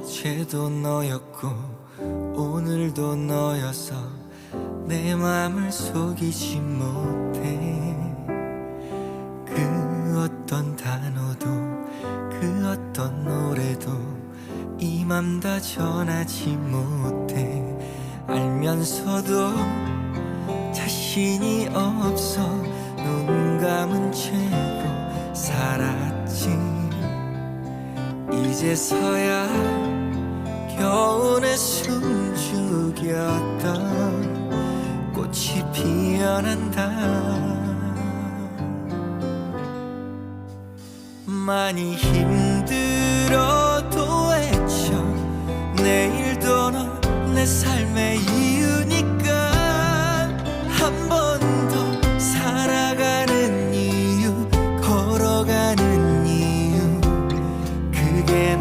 어제도 너였고 오늘도 너여서 내 맘을 속이지 못해. 그 어떤 단어도 그 어떤 노래도 이 맘 다 전하지 못해. 알면서도 자신이 없어 눈 감은 채로 살았지. 이제서야 겨울에 숨죽였던 꽃이 피어난다. 많이 힘들어도 외쳐. 내일도 넌 내 삶